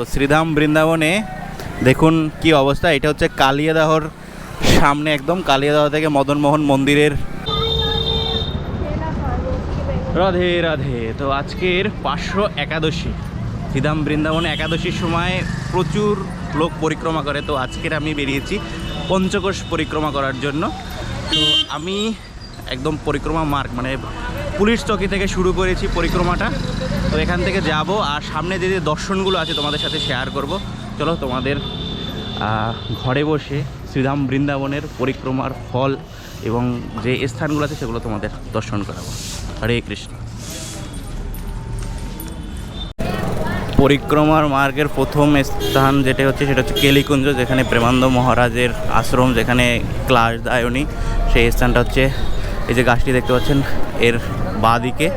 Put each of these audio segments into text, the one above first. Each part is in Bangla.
তো শ্রীধাম বৃন্দাবনে দেখুন কি অবস্থা। এটা হচ্ছে কালিয়াদাহর সামনে একদম, কালিয়াদাহ থেকে মদনমোহন মন্দিরের। রাধে রাধে। তো আজকের পাঁচশো একাদশী। শ্রীধাম বৃন্দাবনে একাদশীর সময় প্রচুর লোক পরিক্রমা করে। তো আজকের আমি বেরিয়েছি পঞ্চকোষ পরিক্রমা করার জন্য। তো আমি একদম পরিক্রমা মার্ক মানে পুলিশ চকি থেকে শুরু করেছি পরিক্রমাটা। তো এখান থেকে যাব আর সামনে যে যে দর্শনগুলো আছে তোমাদের সাথে শেয়ার করব। চলো তোমাদের ঘরে বসে শ্রীধাম বৃন্দাবনের পরিক্রমার ফল এবং যে স্থানগুলো আছে সেগুলো তোমাদের দর্শন করাবো। হরে কৃষ্ণ। পরিক্রমার মার্গের প্রথম স্থান যেটা হচ্ছে, সেটা হচ্ছে কেলিকুঞ্জ, যেখানে প্রেমানন্দ মহারাজের আশ্রম, যেখানে ক্লাস দায়নি সেই স্থানটা হচ্ছে, এই যে গাছটি দেখতে পাচ্ছেন, এর বাঁ দিকে।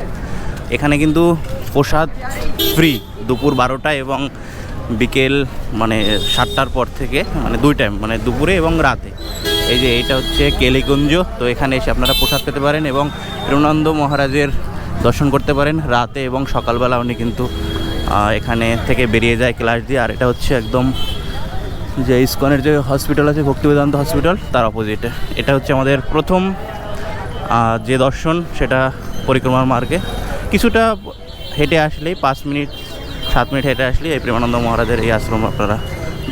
এখানে কিন্তু প্রসাদ ফ্রি দুপুর বারোটা এবং বিকেল মানে সাতটার পর থেকে মানে দুই টাইম মানে দুপুরে এবং রাতে। এই যে এটা হচ্ছে কেলিকুঞ্জ তো এখানে এসে আপনারা প্রসাদ পেতে পারেন এবং প্রেমানন্দ মহারাজের দর্শন করতে পারেন রাতে এবং সকালবেলা উনি কিন্তু এখানে থেকে বেরিয়ে যায় ক্লাস দিয়ে। আর এটা হচ্ছে একদম যে ইস্কনের যে হসপিটাল আছে, ভক্তিবেদান্ত হসপিটাল, তার অপোজিটে। এটা হচ্ছে আমাদের প্রথম যে দর্শন, সেটা পরিক্রমার মার্গে। কিছুটা হেঁটে আসলেই, পাঁচ মিনিট, সাত মিনিট হেঁটে আসলেই এই প্রেমানন্দ মহারাজের এই আশ্রম আপনারা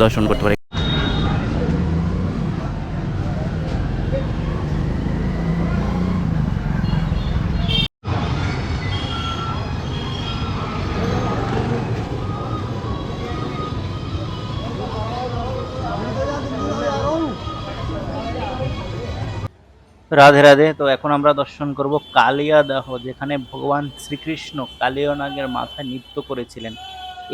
দর্শন করতে পারেন। রাধে রাধে। তো এখন আমরা দর্শন করব কালিয়াদাহ, যেখানে ভগবান শ্রীকৃষ্ণ কালিয়নাগের মাথায় নৃত্য করেছিলেন।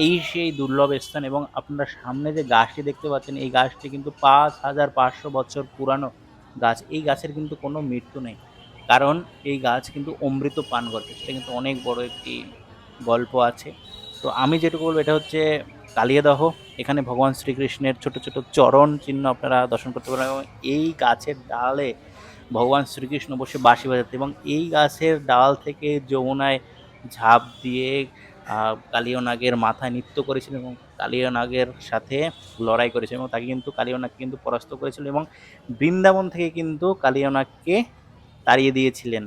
এই সেই দুর্লভ স্থান এবং আপনারা সামনে যে গাছটি দেখতে পাচ্ছেন, এই গাছটি কিন্তু পাঁচ হাজার পাঁচশো বছর পুরানো গাছ। এই গাছের কিন্তু কোনো মৃত্যু নেই। কারণ এই গাছ কিন্তু অমৃত পান করে সেটা কিন্তু অনেক বড় একটি গল্প আছে। তো আমি যেটুকু বলব, এটা হচ্ছে কালিয়াদহ। এখানে ভগবান শ্রীকৃষ্ণের ছোট ছোট চরণ চিহ্ন আপনারা দর্শন করতে পারেন এবং এই গাছের ডালে ভগবান শ্রীকৃষ্ণ বসে বাঁশি বাজাতে এবং এই গাছের ডাল থেকে যমুনায় ঝাঁপ দিয়ে আহ, কালীয় নাগের মাথায় নৃত্য করেছিলেন এবং কালীয় নাগের সাথে লড়াই করেছিলেন এবং তাকে কিন্তু কালীয় নাগ কিন্তু পরাস্ত করেছিল এবং বৃন্দাবন থেকে কিন্তু কালীয় নাগকে তাড়িয়ে দিয়েছিলেন।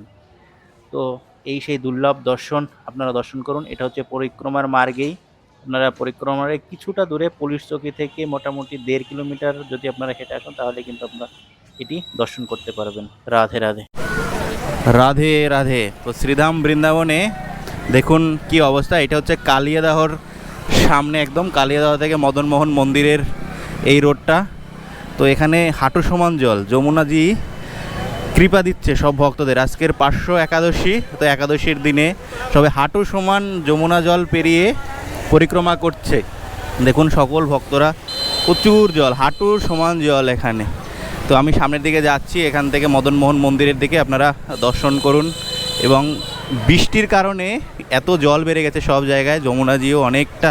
তো এই সেই দুর্লভ দর্শন আপনারা দর্শন করুন। এটা হচ্ছে পরিক্রমার মার্গেই। আপনারা পরিক্রমার কিছুটা দূরে পুলিশ চৌকি থেকে মোটামুটি দেড় কিলোমিটার যদি আপনারা হেঁটে আসেন তাহলে কিন্তু আপনারা এটি দর্শন করতে পারবেন। রাধে রাধে। রাধে রাধে। তো শ্রীধাম বৃন্দাবনে দেখুন কি অবস্থা। এটা হচ্ছে কালিয়াদাহর সামনে একদম। কালিয়াদাহ থেকে মদনমোহন মন্দিরের এই রোডটা। তো এখানে হাঁটু সমান জল। যমুনাজি কৃপা দিচ্ছে সব ভক্তদের। আজকের পাঁচশো একাদশী। তো একাদশীর দিনে সবে হাঁটু সমান যমুনা জল পেরিয়ে পরিক্রমা করছে। দেখুন সকল ভক্তরা প্রচুর জল হাঁটুর সমান জল এখানে। তো আমি সামনের দিকে যাচ্ছি, এখান থেকে মদনমোহন মন্দিরের দিকে আপনারা দর্শন করুন। এবং বৃষ্টির কারণে এত জল বেড়ে গেছে সব জায়গায় যমুনা যমুনাজিও অনেকটা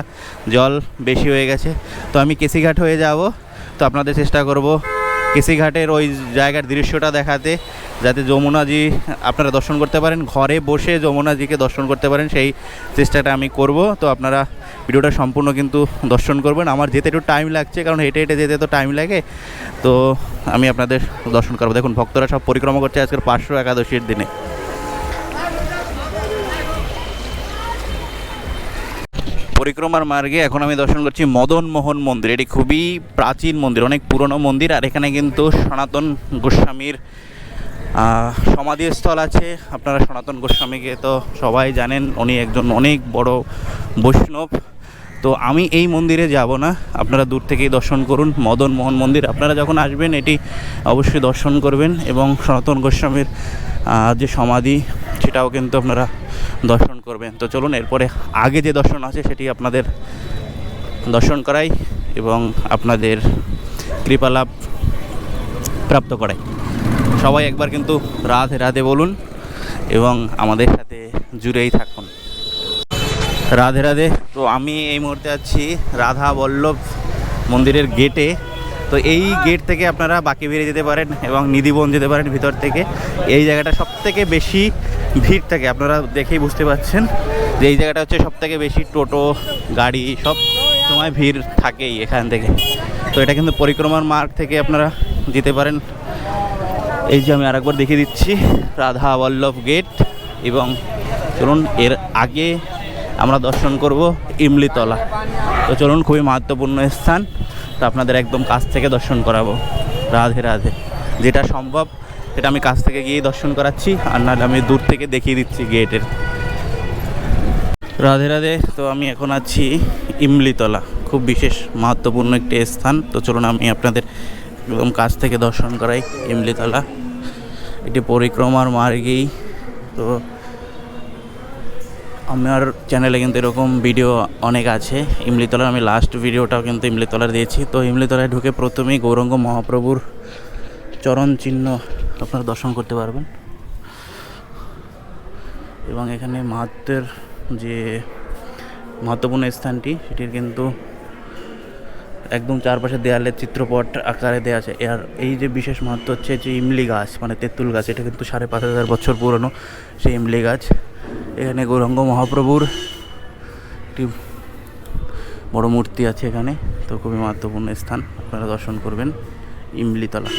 জল বেশি হয়ে গেছে। তো আমি কেসিঘাট হয়ে যাব। তো আপনাদের চেষ্টা করব কেসিঘাটের ওই জায়গার দৃশ্যটা দেখাতে। যাতে যমুনাজি আপনারা দর্শন করতে পারেন, ঘরে বসে যমুনাজিকে দর্শন করতে পারেন, সেই চেষ্টাটা আমি করব। তো আপনারা ভিডিওটা সম্পূর্ণ কিন্তু দর্শন করবেন। আমার যেতে একটু টাইম লাগছে, কারণ হেঁটে হেঁটে যেতে তো টাইম লাগে। তো আমি আপনাদের দর্শন করব। দেখুন, ভক্তরা সব পরিক্রমা করছে আজকের পাঁচশো একাদশীর দিনে। পরিক্রমার মার্গে এখন আমি দর্শন করছি মদন মোহন মন্দির। এটি খুবই প্রাচীন মন্দির, অনেক পুরনো মন্দির। আর এখানে কিন্তু সনাতন গোস্বামীর সমাধিস্থল আছে, আপনারা সনাতন গোস্বামীকে তো সবাই জানেন, উনি একজন অনেক বড় বৈষ্ণব। তো আমি এই মন্দিরে যাব না, আপনারা দূর থেকেই দর্শন করুন, মদন মোহন মন্দির। আপনারা যখন আসবেন, এটি অবশ্যই দর্শন করবেন এবং সনাতন গোস্বামীর যে সমাধি, সেটাও কিন্তু আপনারা দর্শন করবেন। তো চলুন, এরপরে আগে যে দর্শন আছে, সেটি আপনাদের দর্শন করাই এবং আপনাদের কৃপালাভ প্রাপ্ত করাই। সবাই একবার কিন্তু রাধে রাধে বলুন এবং আমাদের সাথে জুড়েই থাকুন। রাধে রাধে। তো আমি এই মুহূর্তে আছি রাধা বল্লভ মন্দিরের গেটে। তো এই গেট থেকে আপনারা বাকি বেরিয়ে যেতে পারেন এবং নিধিবন যেতে পারেন ভিতর থেকে। এই জায়গাটা সব থেকে বেশি ভিড় থাকে, আপনারা দেখেই বুঝতে পারছেন। যে এই জায়গাটা হচ্ছে সব থেকে বেশি টোটো, গাড়ি সব সময় ভিড় থাকেই এখান থেকে। তো এটা কিন্তু পরিক্রমার মার্গ থেকে আপনারা যেতে পারেন। এই যে আমি আরেকবার দেখিয়ে দিচ্ছি রাধা বল্লভ গেট এবং চলুন এর আগে আমরা দর্শন করব ইমলিতলা। তো চলুন খুবই মাহাত্মপূর্ণ স্থান। তো আপনাদের একদম কাছ থেকে দর্শন করাবো। রাধে রাধে। যেটা সম্ভব, সেটা আমি কাছ থেকে গিয়ে দর্শন করাচ্ছি আর নাহলে আমি দূর থেকে দেখিয়ে দিচ্ছি গেটের। রাধে রাধে। তো আমি এখন আছি ইমলিতলা। খুব বিশেষ মাহাত্মপূর্ণ একটি স্থান। তো চলুন আমি আপনাদের একদম কাছ থেকে দর্শন করাই ইমলিতলা। এটি পরিক্রমার মার্গেই। তো আমার চ্যানেলে কিন্তু এরকম ভিডিও অনেক আছে। ইমলিতলার আমি লাস্ট ভিডিওটাও কিন্তু ইমলিতলার দিয়েছি। তো ইমলিতলায় ঢুকে প্রথমেই গৌরঙ্গ মহাপ্রভুর চরণ চিহ্ন আপনারা দর্শন করতে পারবেন। এবং এখানে মাহাত্মের যে মহত্বপূর্ণ স্থানটি, সেটির কিন্তু একদম চারপাশে দেয়ালের চিত্রপট আকারে দেওয়া আছে। আর এই যে বিশেষ মাহাত্ম হচ্ছে যে ইমলি গাছ মানে তেঁতুল গাছ, এটা কিন্তু সাড়ে পাঁচ হাজার বছর পুরনো সেই ইমলি গাছ। এখানে গৌরঙ্গ মহাপ্রভুর একটি বড় মূর্তি আছে এখানে, তো খুবই মাহাত্মপূর্ণ স্থান। আপনারা দর্শন করবেন ইমলিতলা।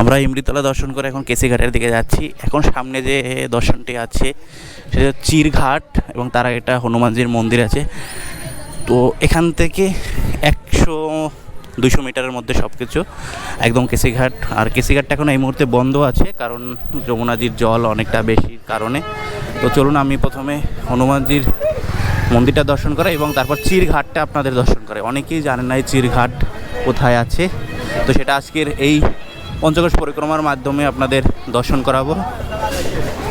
আমরা ইমরিতলা দর্শন করে এখন কেসিঘাটের দিকে যাচ্ছি। এখন সামনে যে দর্শনটি আছে, সেটা চিরঘাট এবং তার একটা হনুমানজির মন্দির আছে। তো এখান থেকে একশো দুশো মিটারের মধ্যে সব কিছু একদম কেসিঘাট আর কেসিঘাটটা এখন এই মুহূর্তে বন্ধ আছে, কারণ যমুনাজির জল অনেকটা বেশি কারণে। তো চলুন আমি প্রথমে হনুমানজির মন্দিরটা দর্শন করা এবং তারপর চিরঘাটটা আপনাদের দর্শন করে অনেকেই জানেন না এই চিরঘাট কোথায় আছে। তো সেটা আজকের এই পঞ্চকোশ পরিক্রমার মাধ্যমে আপনাদের দর্শন করাবো।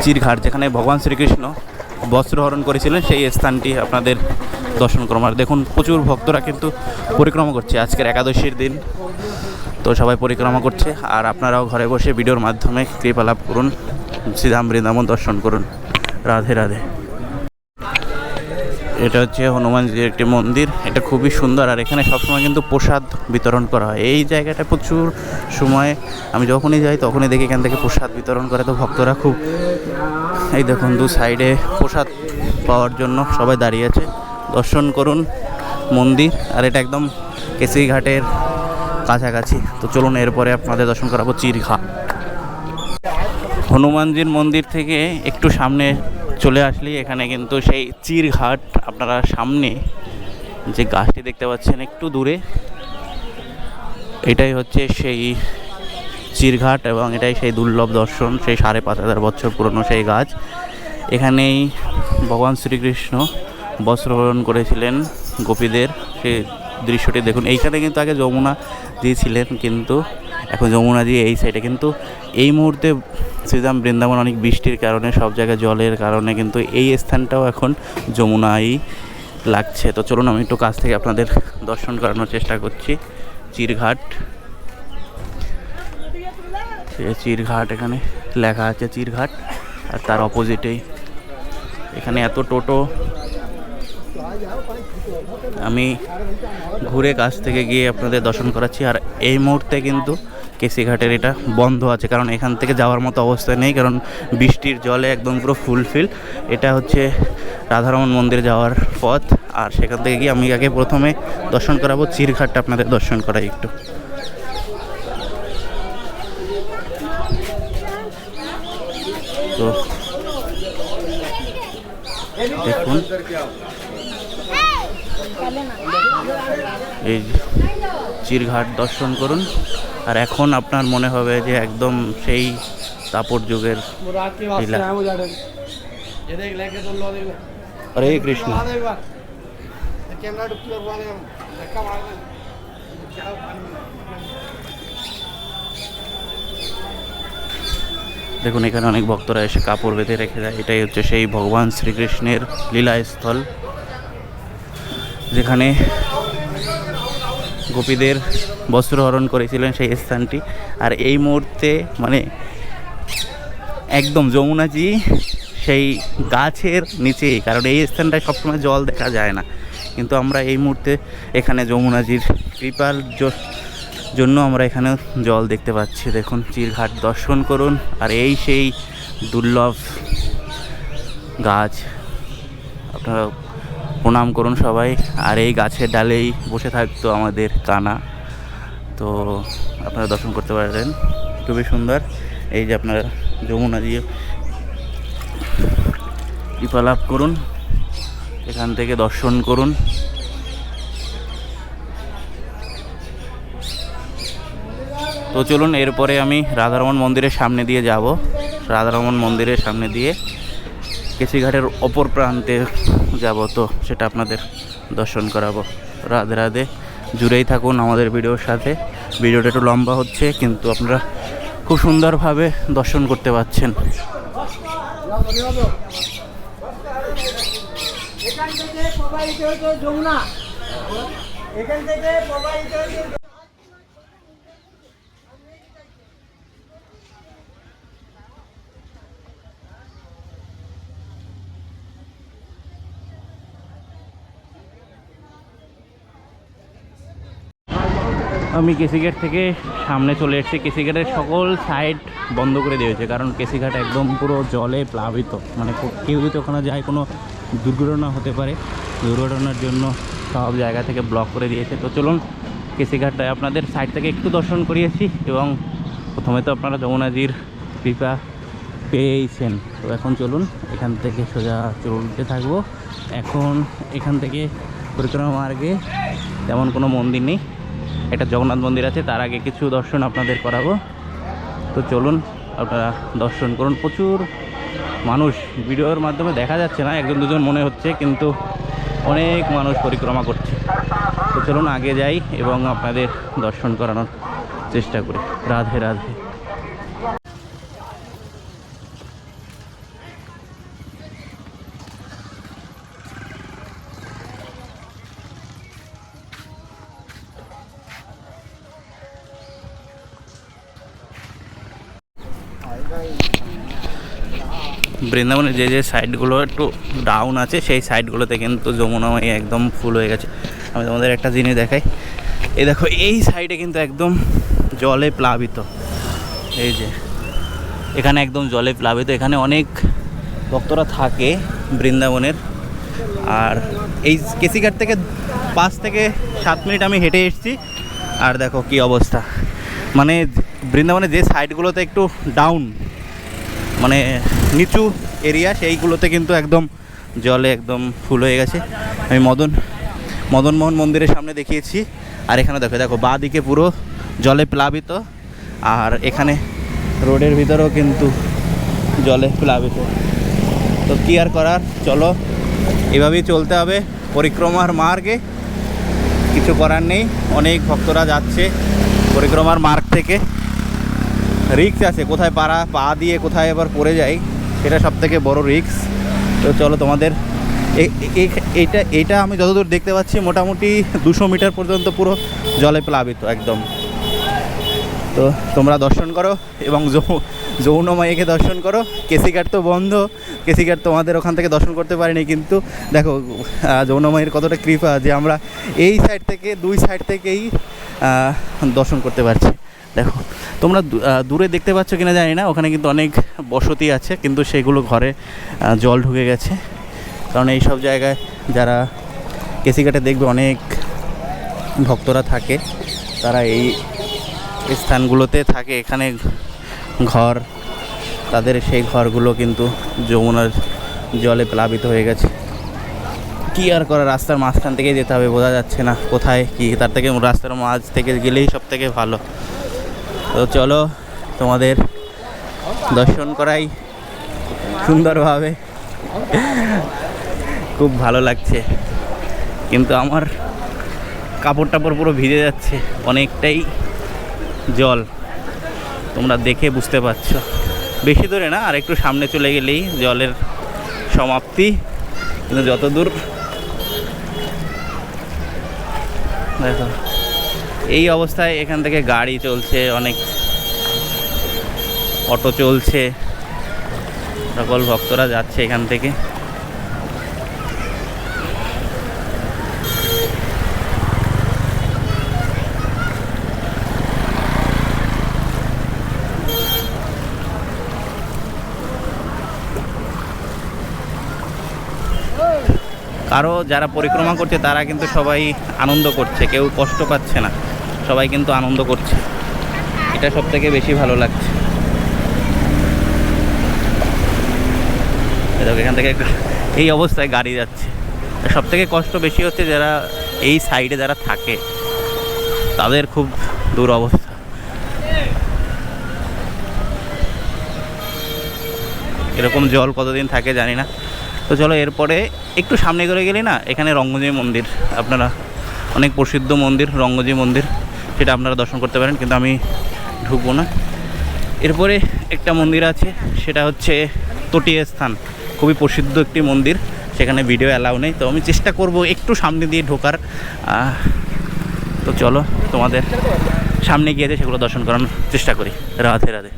চিরঘাট যেখানে ভগবান শ্রীকৃষ্ণ বস্ত্রহরণ করেছিলেন, সেই স্থানটি আপনাদের দর্শন করবার দেখুন, প্রচুর ভক্তরা কিন্তু পরিক্রমা করছে। আজকের একাদশীর দিন, তো সবাই পরিক্রমা করছে। আর আপনারাও ঘরে বসে ভিডিওর মাধ্যমে কৃপা লাভ করুন শ্রীধাম বৃন্দাবন দর্শন করুন। রাধে রাধে। এটা হচ্ছে হনুমানজির একটি মন্দির। এটা খুবই সুন্দর। আর এখানে সবসময় কিন্তু প্রসাদ বিতরণ করা হয়। এই জায়গাটা প্রচুর সময় আমি যখনই যাই, তখনই দেখি এখান থেকে প্রসাদ বিতরণ করে। তো ভক্তরা খুব, এই দেখুন, দু সাইডে প্রসাদ পাওয়ার জন্য সবাই দাঁড়িয়ে আছে। দর্শন করুন মন্দির। আর এটা একদম কেসি ঘাটের কাছাকাছি। তো চলুন এরপরে আপনাদের দর্শন করাবো চিরঘাট হনুমানজির মন্দির থেকে একটু সামনে চলে আসলেই এখানে কিন্তু সেই চিরঘাট আপনারা সামনে যে গাছটি দেখতে পাচ্ছেন একটু দূরে, এটাই হচ্ছে সেই চিরঘাট এবং এটাই সেই দুর্লভ দর্শন, সেই সাড়ে পাঁচ হাজার বছর পুরনো সেই গাছ। এখানেই ভগবান শ্রীকৃষ্ণ বস্ত্রহরণ করেছিলেন গোপীদের, সেই দৃশ্যটি দেখুন। এইখানে কিন্তু আগে যমুনা দিয়েছিলেন, কিন্তু এখন যমুনা দিয়ে এই সাইডে কিন্তু এই মুহূর্তে শ্রীরাম বৃন্দাবন অনেক বৃষ্টির কারণে, সব জায়গায় জলের কারণে কিন্তু এই স্থানটাও এখন যমুনাই লাগছে। তো চলুন আমি একটু কাছ থেকে আপনাদের দর্শন করানোর চেষ্টা করছি। চিরঘাট। চিরঘাট এখানে লেখা আছে, চিরঘাট। আর তার অপোজিটেই এখানে এত টোটো আমি ঘুরে কাছ থেকে গিয়ে আপনাদের দর্শন করাচ্ছি, আর এই মুহূর্তে কিন্তু কেসিঘাটের এটা বন্ধ আছে, কারণ এখান থেকে যাওয়ার মতো অবস্থা নেই, কারণ বৃষ্টির জলে একদম পুরো ফুলফিল এটা হচ্ছে রাধারমন মন্দির যাওয়ার পথ, আর সেখান থেকে গিয়ে আমি আগে প্রথমে দর্শন করাবো, চিরঘাটটা আপনাদের দর্শন করাই একটু। দেখুন। এই চিরঘাট দর্শন করুন। আর এখন আপনার মনে হবে যে একদম সেই তাপর যুগের হরে কৃষ্ণ। ক্যামেরা দেখুন, এখানে অনেক ভক্তরা এসে কাপড় বেঁধে রেখে যায়। এটাই হচ্ছে সেই ভগবান শ্রীকৃষ্ণের লীলাস্থল। যেখানে গোপীদের বস্ত্রহরণ করেছিলেন সেই স্থানটি। আর এই মুহূর্তে মানে একদম যমুনাজি, সেই গাছের নিচেই কারণ এই স্থানটায় সবসময় জল দেখা যায় না। কিন্তু আমরা এই মুহূর্তে এখানে যমুনাজির কৃপার জন্য আমরা এখানে জল দেখতে পাচ্ছি। দেখুন, চিরঘাট দর্শন করুন। আর এই সেই দুর্লভ গাছ, আপনারা প্রণাম করুন সবাই। আর এই গাছের ডালেই বসে থাকতো আমাদের কানা। তো আপনারা দর্শন করতে পারেন খুবই সুন্দর। এই যে আপনারা যমুনা দিয়ে কৃপা লাভ করুন, এখান থেকে দর্শন করুন। তো চলুন এরপরে আমি রাধারমন মন্দিরের সামনে দিয়ে যাব। রাধারমন মন্দিরের সামনে দিয়ে কেসিঘাটের অপর প্রান্তে যাব। তো সেটা আপনাদের দর্শন করাবো। রাধে রাধে, জুড়েই থাকুন আমাদের ভিডিওর সাথে। ভিডিওটা একটু লম্বা হচ্ছে, কিন্তু আপনারা খুব সুন্দরভাবে দর্শন করতে পাচ্ছেন। এখান থেকে প্রবাহিত যমুনা। এখান থেকে প্রবাহিত আমি কেসিঘাট থেকে সামনে চলে এসেছি। কেসিঘাটের সকল সাইড বন্ধ করে দিয়েছে, কারণ কেসিঘাট একদম পুরো জলে প্লাবিত। মানে কেউ যদি ওখানে যায় কোনো দুর্ঘটনা হতে পারে, দুর্ঘটনার জন্য সব জায়গা থেকে ব্লক করে দিয়েছে। তো চলুন কেসিঘাটটায় আপনাদের সাইড থেকে একটু দর্শন করিয়েছি এবং প্রথমে তো আপনারা যমুনাজির কৃপা পেয়েছেন। তো এখন চলুন এখান থেকে সোজা চলতে থাকব। এখন এখান থেকে পরিক্রমা মার্গে তেমন কোনো মন্দির নেই। একটা জগন্নাথ মন্দির আছে, তার আগে কিছু দর্শন আপনাদের করাবো। তো চলুন, আপনারা দর্শন করুন। প্রচুর মানুষ, ভিডিওর মাধ্যমে দেখা যাচ্ছে না, একজন দুজন মনে হচ্ছে, কিন্তু অনেক মানুষ পরিক্রমা করছে। তো চলুন, আগে যাই এবং আপনাদের দর্শন করানোর চেষ্টা করি। রাধে রাধে। বৃন্দাবনের যে যে সাইডগুলো একটু ডাউন আছে, সেই সাইডগুলোতে কিন্তু যমুনাময়ী একদম ফুল হয়ে গেছে। আমি তোমাদের একটা জিনিস দেখাই। এই দেখো, এই সাইডে কিন্তু একদম জলে প্লাবিত। এই যে, এখানে একদম জলে প্লাবিত। এখানে অনেক ভক্তরা থাকে বৃন্দাবনের। আর এই কেসিঘাট থেকে পাঁচ থেকে সাত মিনিট আমি হেঁটে এসেছি। আর দেখো কি অবস্থা। মানে বৃন্দাবনের যে সাইডগুলোতে একটু ডাউন মানে নিচু এরিয়া, সেইগুলোতে কিন্তু একদম জলে একদম ফুল হয়ে গেছে। আমি মদন মদনমোহন মন্দিরের সামনে দেখিয়েছি। আর এখানে দেখো দেখো, বাঁ দিকে পুরো জলে প্লাবিত, আর এখানে রোডের ভিতরেও কিন্তু জলে প্লাবিত। তো কী আর করার, চলো, এভাবেই চলতে হবে। পরিক্রমার মার্গে, কিছু করার নেই। অনেক ভক্তরা যাচ্ছে পরিক্রমার মার্গ থেকে। রিক্স আছে, কোথায় পাড়া, পা দিয়ে কোথায় আবার পড়ে যায়, সেটা সব থেকে বড় রিক্স তো চলো তোমাদের এইটা এইটা আমি যতদূর দেখতে পাচ্ছি, মোটামুটি দুশো মিটার পর্যন্ত পুরো জলে প্লাবিত একদম। তো তোমরা দর্শন করো এবং যৌনমাইকে দর্শন করো। কেসিঘাট তো বন্ধ কেসিঘাট তোমাদের ওখান থেকে দর্শন করতে পারিনি, কিন্তু দেখো যৌনমাইয়ের কতটা কৃপা যে আমরা এই সাইড থেকে, দুই সাইড থেকেই দর্শন করতে পারছি। দেখো, তোমরা দূরে দেখতে পাচ্ছ কিনা জানি না, ওখানে কিন্তু অনেক বসতি আছে, কিন্তু সেগুলো ঘরে জল ঢুকে গেছে। কারণ এই সব জায়গায় যারা কেসিঘাটে দেখবে অনেক ভক্তরা থাকে, তারা এই স্থানগুলোতে থাকে, এখানে ঘর, তাদের সেই ঘরগুলো কিন্তু যমুনার জলে প্লাবিত হয়ে গেছে। কি আর করা, রাস্তার মাঝখান থেকে যেতে হবে, বোঝা যাচ্ছে না কোথায় কি, তার থেকে রাস্তার মাঝ থেকে গেলেই সব থেকে ভালো। তো চলো তোমাদের দর্শন করাই সুন্দরভাবে। খুব ভালো লাগছে। কিন্তু আমার কাপড় টাপড় পুরো ভিজে যাচ্ছে, অনেকটাই জল। তোমরা দেখে বুঝতে পারছ। বেশি দূরে না, আর একটু সামনে চলে গেলেই জলের সমাপ্তি। কিন্তু যত দূর দেখো। এই অবস্থায় এখান থেকে গাড়ি চলছে, অনেক অটো চলছে। সকল ভক্তরা যাচ্ছে এখান থেকে। কারও যারা পরিক্রমা করছে, তারা কিন্তু সবাই আনন্দ করছে, কেউ কষ্ট পাচ্ছে না। সবাই কিন্তু আনন্দ করছে। এটা সব থেকে বেশি ভালো লাগছে। এখান থেকে এই অবস্থায় গাড়ি যাচ্ছে। সব থেকে কষ্ট বেশি হচ্ছে যারা এই সাইডে যারা থাকে, তাদের খুব দূর অবস্থা এরকম জল কতদিন থাকে জানি না। তো চলো এরপরে একটু সামনে করে গেলে না, এখানে রঙ্গজি মন্দির। আপনারা অনেক প্রসিদ্ধ মন্দির, রঙ্গজি মন্দির। সেটা আপনারা দর্শন করতে পারেন, কিন্তু আমি ঢুকবো না। এরপরে একটা মন্দির আছে, সেটা হচ্ছে তটিয়া স্থান। খুবই প্রসিদ্ধ একটি মন্দির, সেখানে ভিডিও অ্যালাউ নেই। তো আমি চেষ্টা করব একটু সামনে দিয়ে ঢোকার। তো চলো, তোমাদের সামনে গিয়ে সেগুলো দর্শন করানোর চেষ্টা করি। রাধে রাধে।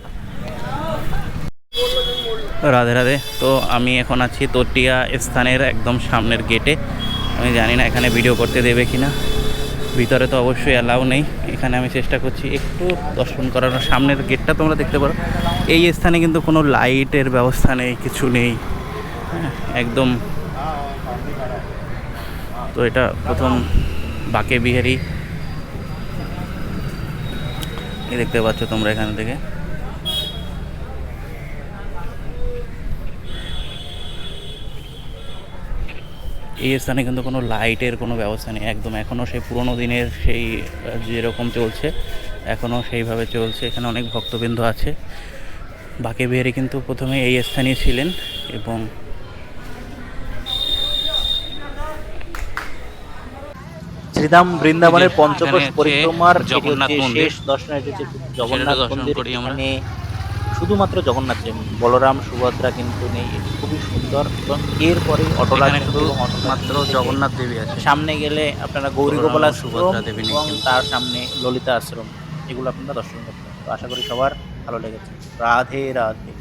রাধে রাধে। তো আমি এখন আছি তটিয়া স্থানের একদম সামনের গেটে আমি জানি না এখানে ভিডিও করতে দেবে কি না ভিতরে তো অবশ্যই অ্যালাউ নেই। এখানে আমি চেষ্টা করছি একটু দর্শন করানোর। সামনের গেটটা তোমরা দেখতে পারো। এই স্থানে কিন্তু কোনো লাইটের ব্যবস্থা নেই কিছু নেই। হ্যাঁ, একদম। তো এটা প্রথম বাকে বিহারি দেখতে পাচ্ছ তোমরা এখান থেকে। এই স্থানে কিন্তু কোনো লাইটের কোনো ব্যবস্থা নেই। একদম এখনও সেই পুরোনো দিনের সেই যেরকম চলছে এখনও সেইভাবে চলছে। এখানে অনেক ভক্তবৃন্দ আছে। বাকে বিহারি কিন্তু প্রথমে এই স্থানেই ছিলেন এবং শ্রীধাম বৃন্দাবনের পঞ্চকোশ পরিক্রমার জগন্নাথ মন্দির। শেষ দর্শন এটি জগন্নাথ দর্শন মন্দির শুধুমাত্র জগন্নাথ জেমি বলরাম সুভদ্রা কিন্তু নেই এটি খুবই সুন্দর। এবং এরপরে অটলা শুধু মাত্র জগন্নাথ দেবী আছে। সামনে গেলে আপনারা গৌরী গোপালা সুভদ্রা দেবী নেই এবং। তার সামনে ললিতা আশ্রম এগুলো আপনারা দর্শন করতে আশা করি সবার ভালো লেগেছে। রাধে রাধে।